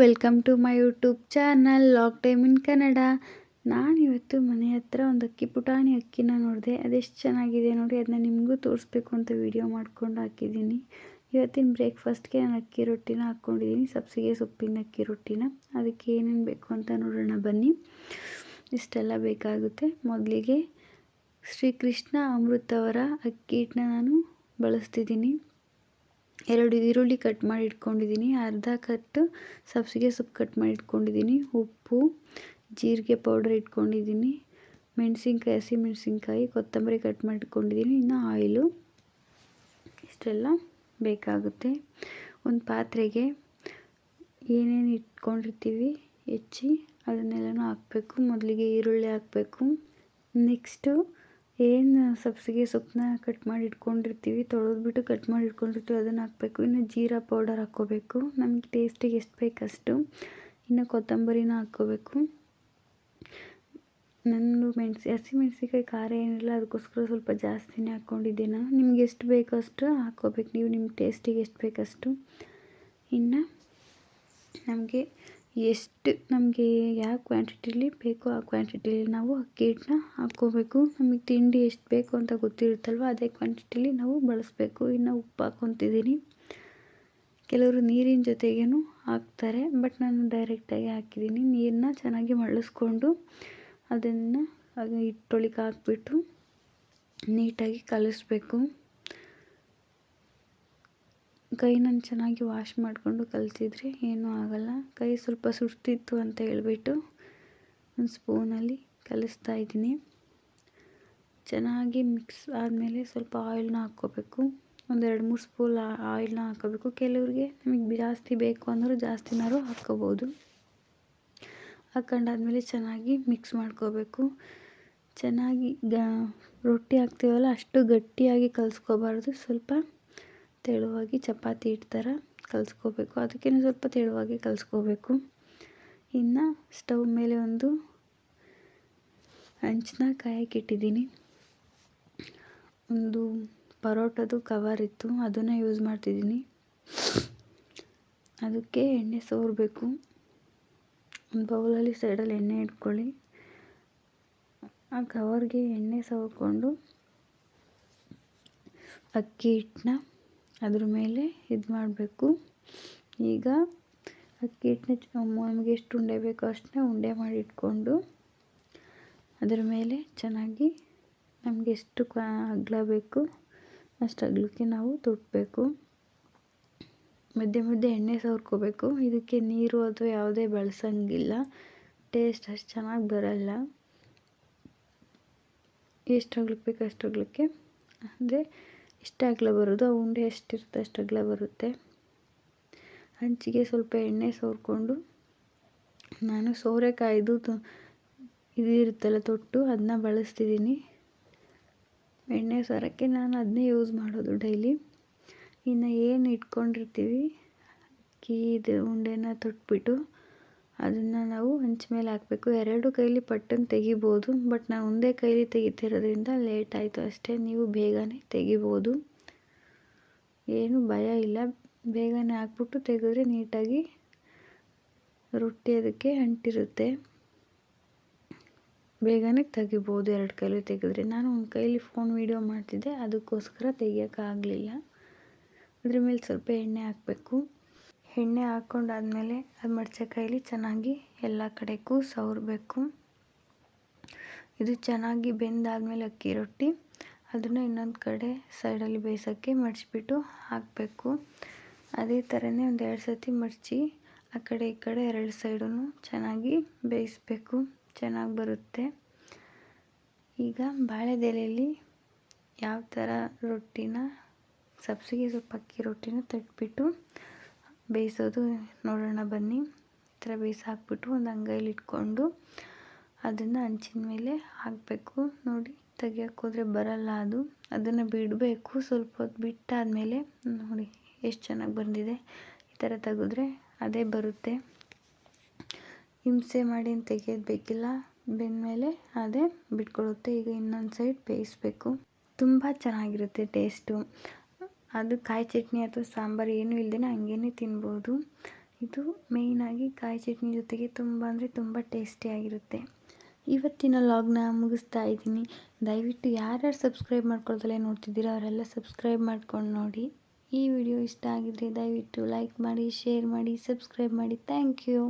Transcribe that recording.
Welcome to my YouTube channel lock time in Kannada. ನಾನಿವತ್ತು ಮನೆ ಹತ್ರ ಒಂದು ಅಕ್ಕಿ ಪುಟಾಣಿ ಅಕ್ಕಿನ ನೋಡಿದೆ. ಅದೆಷ್ಟು ಚೆನ್ನಾಗಿದೆ ನೋಡಿ ಅದನ್ನ ನಿಮಗೂ ತೋರಿಸ್ಬೇಕು ಅಂತ ವಿಡಿಯೋ ಮಾಡಿಕೊಂಡು ಹಾಕಿದ್ದೀನಿ. ಇವತ್ತಿನ ಬ್ರೇಕ್ಫಾಸ್ಟ್ಗೆ ನಾನು ಅಕ್ಕಿ ರೊಟ್ಟಿನ ಹಾಕ್ಕೊಂಡಿದ್ದೀನಿ, ಸಬ್ಸಿಗೆ ಸೊಪ್ಪಿನ ಅಕ್ಕಿ ರೊಟ್ಟಿನ. ಅದಕ್ಕೆ ಏನೇನು ಬೇಕು ಅಂತ ನೋಡೋಣ, ಬನ್ನಿ. ಇಷ್ಟೆಲ್ಲ ಬೇಕಾಗುತ್ತೆ. ಮೊದಲಿಗೆ ಶ್ರೀಕೃಷ್ಣ ಅಮೃತವರ ಅಕ್ಕಿ ಹಿಟ್ಟನ್ನ ನಾನು ಬಳಸ್ತಿದ್ದೀನಿ. ಎರಡು ಈರುಳ್ಳಿ ಕಟ್ ಮಾಡಿ ಇಟ್ಕೊಂಡಿದ್ದೀನಿ, ಅರ್ಧ ಕಟ್ಟು ಸಬ್ಸಿಗೆ ಸೊಪ್ಪು ಕಟ್ ಮಾಡಿ ಇಟ್ಕೊಂಡಿದ್ದೀನಿ, ಉಪ್ಪು, ಜೀರಿಗೆ ಪೌಡರ್ ಇಟ್ಕೊಂಡಿದ್ದೀನಿ, ಮೆಣಸಿನ್ಕಾಯಿ, ಹಸಿ ಮೆಣಸಿನ್ಕಾಯಿ, ಕೊತ್ತಂಬರಿ ಕಟ್ ಮಾಡಿ ಇಟ್ಕೊಂಡಿದ್ದೀನಿ, ಇನ್ನು ಆಯಿಲು. ಇಷ್ಟೆಲ್ಲ ಬೇಕಾಗುತ್ತೆ. ಒಂದು ಪಾತ್ರೆಗೆ ಏನೇನು ಇಟ್ಕೊಂಡಿರ್ತೀವಿ ಹೆಚ್ಚಿ ಅದನ್ನೆಲ್ಲನೂ ಹಾಕಬೇಕು. ಮೊದಲಿಗೆ ಈರುಳ್ಳಿ ಹಾಕಬೇಕು. ನೆಕ್ಸ್ಟು ಏನು ಸಬ್ಸಿಗೆ ಸೊಪ್ಪನ್ನ ಕಟ್ ಮಾಡಿ ಇಟ್ಕೊಂಡಿರ್ತೀವಿ ತೊಳೆದ್ಬಿಟ್ಟು ಕಟ್ ಮಾಡಿ ಇಟ್ಕೊಂಡಿರ್ತೀವಿ, ಅದನ್ನು ಹಾಕಬೇಕು. ಇನ್ನು ಜೀರಾ ಪೌಡರ್ ಹಾಕ್ಕೋಬೇಕು. ನಮಗೆ ಟೇಸ್ಟಿಗೆ ಎಷ್ಟು ಬೇಕಷ್ಟು ಇನ್ನು ಕೊತ್ತಂಬರಿನ ಹಾಕ್ಕೋಬೇಕು. ನಾನು ಮೆಣಸಿ, ಹಸಿ ಮೆಣಸಿಕಾಯಿ ಖಾರ ಏನಿಲ್ಲ, ಅದಕ್ಕೋಸ್ಕರ ಸ್ವಲ್ಪ ಜಾಸ್ತಿನೇ ಹಾಕ್ಕೊಂಡಿದ್ದೆ ನಿಮ್ಗೆ ಎಷ್ಟು ಬೇಕಷ್ಟು ಹಾಕ್ಕೋಬೇಕು. ನೀವು ನಿಮ್ಮ ಟೇಸ್ಟಿಗೆ ಎಷ್ಟು ಬೇಕಷ್ಟು. ಇನ್ನು ನಮಗೆ ಎಷ್ಟು ನಮಗೆ ಯಾವ ಕ್ವಾಂಟಿಟಿಲಿ ಬೇಕೋ ಆ ಕ್ವಾಂಟಿಟಿಲಿ ನಾವು ಅಕ್ಕಿ ಹಿಟ್ಟನ್ನ ಹಾಕ್ಕೋಬೇಕು. ನಮಗೆ ತಿಂಡಿ ಎಷ್ಟು ಬೇಕು ಅಂತ ಗೊತ್ತಿರುತ್ತಲ್ವ, ಅದೇ ಕ್ವಾಂಟಿಟಿಲಿ ನಾವು ಬಳಸಬೇಕು. ಇನ್ನು ಉಪ್ಪು ಹಾಕ್ಕೊತಿದ್ದೀನಿ. ಕೆಲವರು ನೀರಿನ ಜೊತೆಗೇನು ಹಾಕ್ತಾರೆ, ಬಟ್ ನಾನು ಡೈರೆಕ್ಟಾಗಿ ಹಾಕಿದ್ದೀನಿ. ನೀರನ್ನ ಚೆನ್ನಾಗಿ ಮಳಸ್ಕೊಂಡು ಅದನ್ನು ಹಿಟ್ಟೊಳಿಕ್ಕೆ ಹಾಕ್ಬಿಟ್ಟು ನೀಟಾಗಿ ಕಲಿಸ್ಬೇಕು. ಕೈನ ಚೆನ್ನಾಗಿ ವಾಶ್ ಮಾಡಿಕೊಂಡು ಕಲಿತಿದ್ರೆ ಏನೂ ಆಗೋಲ್ಲ. ಕೈ ಸ್ವಲ್ಪ ಸುಡ್ತಿತ್ತು ಅಂತ ಹೇಳಿಬಿಟ್ಟು ಒಂದು ಸ್ಪೂನಲ್ಲಿ ಕಲಿಸ್ತಾ ಇದ್ದೀನಿ. ಚೆನ್ನಾಗಿ ಮಿಕ್ಸ್ ಆದಮೇಲೆ ಸ್ವಲ್ಪ ಆಯಿಲ್ನ ಹಾಕ್ಕೋಬೇಕು. ಒಂದೆರಡು ಮೂರು ಸ್ಪೂನ್ ಆಯಿಲ್ನ ಹಾಕ್ಕೋಬೇಕು. ಕೆಲವ್ರಿಗೆ ನಮಗೆ ಜಾಸ್ತಿ ಬೇಕು ಅಂದರೂ ಜಾಸ್ತಿನಾದ್ರು ಹಾಕ್ಕೋಬೋದು. ಹಾಕ್ಕೊಂಡಾದ್ಮೇಲೆ ಚೆನ್ನಾಗಿ ಮಿಕ್ಸ್ ಮಾಡ್ಕೋಬೇಕು. ಚೆನ್ನಾಗಿ ಗ ರೊಟ್ಟಿ ಹಾಕ್ತೀವಲ್ಲ ಅಷ್ಟು ಗಟ್ಟಿಯಾಗಿ ಕಲಿಸ್ಕೋಬಾರ್ದು. ಸ್ವಲ್ಪ ತೆಳುವಾಗಿ ಚಪಾತಿ ಹಿಟ್ಟು ಥರ ಕಲಿಸ್ಕೋಬೇಕು. ಅದಕ್ಕೇ ಸ್ವಲ್ಪ ತೆಳುವಾಗಿ ಕಲಿಸ್ಕೋಬೇಕು. ಇನ್ನು ಸ್ಟವ್ ಮೇಲೆ ಒಂದು ಹಂಚನ್ನ ಕಾಯಕ್ಕಿಟ್ಟಿದ್ದೀನಿ ಒಂದು ಪರೋಟದು ಕವರ್ ಇತ್ತು, ಅದನ್ನು ಯೂಸ್ ಮಾಡ್ತಿದ್ದೀನಿ. ಅದಕ್ಕೆ ಎಣ್ಣೆ ಸೋರಬೇಕು. ಒಂದು ಬೌಲಲ್ಲಿ ಸೈಡಲ್ಲಿ ಎಣ್ಣೆ ಇಟ್ಕೊಳ್ಳಿ. ಆ ಕವರ್ಗೆ ಎಣ್ಣೆ ಸವರ್ಕೊಂಡು ಅಕ್ಕಿ ಹಿಟ್ಟನ್ನ ಅದ್ರ ಮೇಲೆ ಇದು ಮಾಡಬೇಕು. ಈಗ ಅಕ್ಕಿ ಹಿಟ್ಟನ್ನ ನಮಗೆ ಎಷ್ಟು ಉಂಡೆ ಬೇಕೋ ಅಷ್ಟನ್ನ ಉಂಡೆ ಮಾಡಿ ಇಟ್ಕೊಂಡು ಅದರ ಮೇಲೆ ಚೆನ್ನಾಗಿ ನಮಗೆ ಎಷ್ಟು ಅಗ್ಲ ಬೇಕು ಅಷ್ಟು ಅಗ್ಲಕ್ಕೆ ನಾವು ತುಟ್ಟಬೇಕು ಮಧ್ಯೆ ಮಧ್ಯೆ ಎಣ್ಣೆ ಸವರ್ಕೋಬೇಕು. ಇದಕ್ಕೆ ನೀರು ಅಥವಾ ಯಾವುದೇ ಬಳಸಂಗಿಲ್ಲ. ಟೇಸ್ಟ್ ಅಷ್ಟು ಚೆನ್ನಾಗಿ ಬರಲ್ಲ. ಎಷ್ಟು ಅಗ್ಲಕ್ಕೆ ಬೇಕು ಅಷ್ಟು ಅಗ್ಲಕ್ಕೆ. ಅಂದರೆ ಎಷ್ಟು ಅಗಲ ಬರೋದು ಆ ಉಂಡೆ ಎಷ್ಟಿರುತ್ತೆ ಅಷ್ಟು ಅಗಲ ಬರುತ್ತೆ. ಹಂಚಿಗೆ ಸ್ವಲ್ಪ ಎಣ್ಣೆ ಸೋರ್ಕೊಂಡು ನಾನು ಸೋರೆಕಾಯ್ದು ಇರುತ್ತಲ್ಲ ತೊಟ್ಟು ಅದನ್ನ ಬಳಸ್ತಿದ್ದೀನಿ. ಎಣ್ಣೆ ಸಾರಕ್ಕೆ ನಾನು ಅದನ್ನೇ ಯೂಸ್ ಮಾಡೋದು ಡೈಲಿ ಇನ್ನು ಏನು ಇಟ್ಕೊಂಡಿರ್ತೀವಿ? ಅಕ್ಕಿ ಇದು ಉಂಡೆನ ತೊಟ್ಬಿಟ್ಟು ಅದನ್ನು ನಾವು ಹಂಚ ಮೇಲೆ ಹಾಕಬೇಕು. ಎರಡು ಕೈಲಿ ಪಟ್ಟನ್ನು ತೆಗಿಬೋದು, ಬಟ್ ನಾನು ಒಂದೇ ಕೈಲಿ ತೆಗಿತಿರೋದ್ರಿಂದ ಲೇಟ್ ಆಯಿತು ಅಷ್ಟೇ. ನೀವು ಬೇಗನೆ ತೆಗಿಬೋದು. ಏನು ಭಯ ಇಲ್ಲ. ಬೇಗನೆ ಹಾಕ್ಬಿಟ್ಟು ತೆಗೆದ್ರೆ ನೀಟಾಗಿ ರೊಟ್ಟಿ ಅದಕ್ಕೆ ಅಂಟಿರುತ್ತೆ. ಬೇಗನೆ ತೆಗಿಬೋದು ಎರಡು ಕೈಲಿ ತೆಗೆದ್ರೆ. ನಾನು ಒಂದು ಕೈಲಿ ಫೋನ್ ವೀಡಿಯೋ ಮಾಡ್ತಿದ್ದೆ, ಅದಕ್ಕೋಸ್ಕರ ತೆಗಿಯೋಕ್ಕಾಗಲಿಲ್ಲ ಅದ್ರ ಮೇಲೆ ಸ್ವಲ್ಪ ಎಣ್ಣೆ ಹಾಕಬೇಕು. ಎಣ್ಣೆ ಹಾಕ್ಕೊಂಡಾದ್ಮೇಲೆ ಅದು ಮಡ್ಚೆ ಚೆನ್ನಾಗಿ ಎಲ್ಲ ಕಡೆಗೂ ಸವರಬೇಕು. ಇದು ಚೆನ್ನಾಗಿ ಬೆಂದಾದ್ಮೇಲೆ ಅಕ್ಕಿ ರೊಟ್ಟಿ. ಅದನ್ನು ಇನ್ನೊಂದು ಕಡೆ ಸೈಡಲ್ಲಿ ಬೇಯಿಸೋಕ್ಕೆ ಮಡಚಿಬಿಟ್ಟು ಹಾಕಬೇಕು. ಅದೇ ಥರನೇ ಒಂದು ಎರಡು ಸತಿ ಮಡಚಿ ಆ ಕಡೆ ಈ ಕಡೆ ಎರಡು ಸೈಡೂ ಚೆನ್ನಾಗಿ ಬೇಯಿಸಬೇಕು. ಚೆನ್ನಾಗಿ ಬರುತ್ತೆ. ಈಗ ಬಾಳೆದೆಲೆಯಲ್ಲಿ ಯಾವ ಥರ ರೊಟ್ಟಿನ, ಸಬ್ಸಿಗೆ ಸೊಪ್ಪು ಅಕ್ಕಿ ರೊಟ್ಟಿನ ತಟ್ಬಿಟ್ಟು ಬೇಯಿಸೋದು ನೋಡೋಣ ಬನ್ನಿ. ಈ ಥರ ಬೇಯಿಸಿ ಹಾಕ್ಬಿಟ್ಟು ಒಂದು ಅಂಗೈಲಿ ಇಟ್ಕೊಂಡು ಅದನ್ನು ಹಂಚಿನ ಮೇಲೆ ಹಾಕಬೇಕು. ನೋಡಿ ತೆಗಿಯೋಕ್ಕೋದ್ರೆ ಬರಲ್ಲ ಅದು. ಅದನ್ನು ಬಿಡಬೇಕು. ಸ್ವಲ್ಪ ಹೊತ್ತು ಬಿಟ್ಟಾದಮೇಲೆ, ನೋಡಿ ಎಷ್ಟು ಚೆನ್ನಾಗಿ ಬಂದಿದೆ. ಈ ಥರ ತೆಗೆದ್ರೆ ಅದೇ ಬರುತ್ತೆ. ಹಿಂಸೆ ಮಾಡಿ ತೆಗಿಯೋದು ಬೇಕಿಲ್ಲ. ಬೆಂದಮೇಲೆ ಅದೇ ಬಿಟ್ಕೊಳ್ಳುತ್ತೆ ಈಗ ಇನ್ನೊಂದು ಸೈಡ್ ಬೇಯಿಸ್ಬೇಕು. ತುಂಬ ಚೆನ್ನಾಗಿರುತ್ತೆ ಟೇಸ್ಟು. ಅದು ಕಾಯಿ ಚಟ್ನಿ ಅಥವಾ ಸಾಂಬಾರು ಏನೂ ಇಲ್ಲದೇ ಹಂಗೇ ತಿನ್ಬೋದು. ಇದು ಮೇಯ್ನಾಗಿ ಕಾಯಿ ಚಟ್ನಿ ಜೊತೆಗೆ ತುಂಬ ಅಂದರೆ ತುಂಬ ಟೇಸ್ಟಿಯಾಗಿರುತ್ತೆ ಇವತ್ತಿನ ಲಾಗ್ನ ಮುಗಿಸ್ತಾ ಇದ್ದೀನಿ. ದಯವಿಟ್ಟು ಯಾರ್ಯಾರು ಸಬ್ಸ್ಕ್ರೈಬ್ ಮಾಡ್ಕೊಳ್ತಲೇ ನೋಡ್ತಿದ್ದೀರೋ ಅವರೆಲ್ಲ ಸಬ್ಸ್ಕ್ರೈಬ್ ಮಾಡ್ಕೊಂಡು ನೋಡಿ. ಈ ವಿಡಿಯೋ ಇಷ್ಟ ಆಗಿದ್ದರೆ ದಯವಿಟ್ಟು ಲೈಕ್ ಮಾಡಿ ಶೇರ್ ಮಾಡಿ ಸಬ್ಸ್ಕ್ರೈಬ್ ಮಾಡಿ. Thank you